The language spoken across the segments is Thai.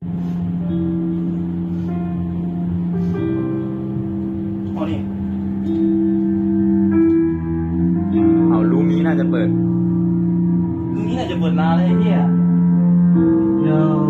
เอานี่เอารูมีน่าจะเปิด ตรงนี้น่าจะเปิดนานเลยไอ้เฮียโยใ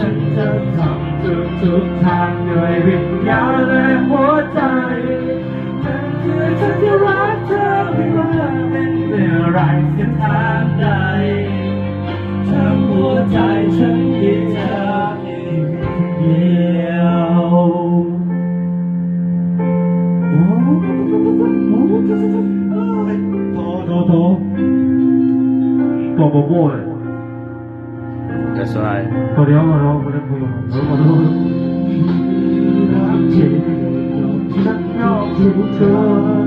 ฉันจะทำทุกทุกๆทางด้วยวิญญาณและหัวใจเธอคือฉันที่รักเธอไม่ว่าเป็นเมื่อไรเส้นทางใดทั้งหัวใจฉันมีเธอเพียงคนเดียวโอ้โหโถโถโถตัวโบโบ้เลย That's right ตัวเดียวมาเราไม่ได้คุยกันเรามาดูรักที่ฉันยอมถึงเธอคือ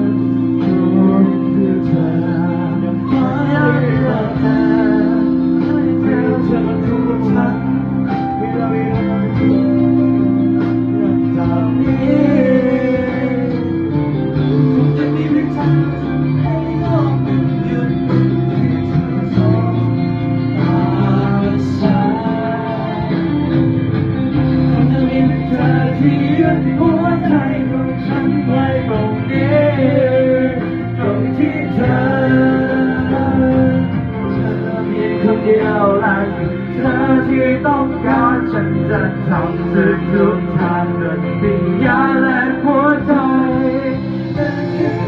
ที่ยึดหัวใจของฉันไว้ตรงนี้ตรงที่เธอเธอมีคนเดียวและเธอที่ต้องการฉันจะทำสุดทุกทางด้วยวิญญาณและหัวใจ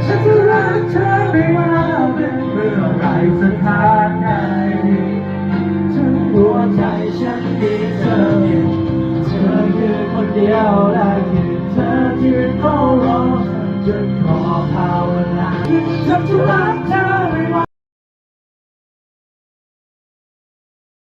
ฉันจะรักเธอไม่ว่าเป็นเมื่อไรสถาน